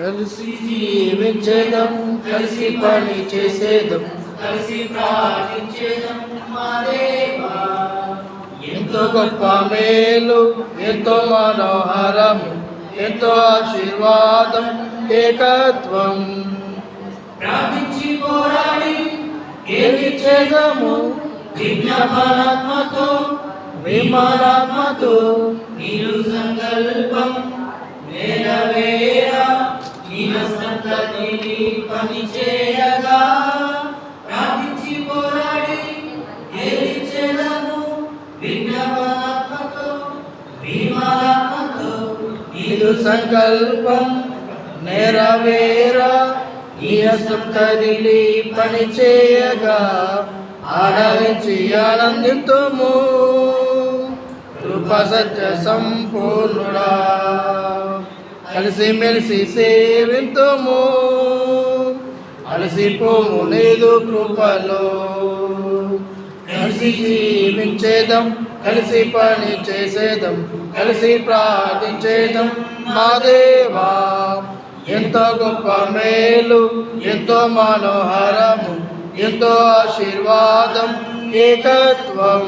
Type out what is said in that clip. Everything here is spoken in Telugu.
కలిసి జీవించేదం కలిసి పని చేసేదం. కలిసి ప్రార్థించేదం మా దేవా. ఎంతో గొప్ప మేలు ఎంతో మనోహరం ఎంతో ఆశీర్వాదం ఏకత్వం. ప్రార్థించి పోరాడి ఏమి చేదము విజ్ఞాపనాత్మతో విమానాత్మతో నీరు సంకల్పం పని చేయగా ప్రార్థించి పోరాడి ఏది విజ్ఞాపనాత్మతో విమానాత్మతో ఇది సంకల్పం నెరవేరా నీ కదిలి పని చేయగా ఆడవించి ఆనందితుము. కృప సత్య సంపూర్ణుడా కలిసి మెలిసి సేవింతుము. అలసిపోము లేదు కృపలో. కలిసి జీవించేదం కలిసి పని చేసేదం కలిసి ప్రార్థించేదం మా దేవా. ఎంతో గొప్ప మేలు ఎంతో మనోహరము ఎంతో ఆశీర్వాదం ఏకత్వం.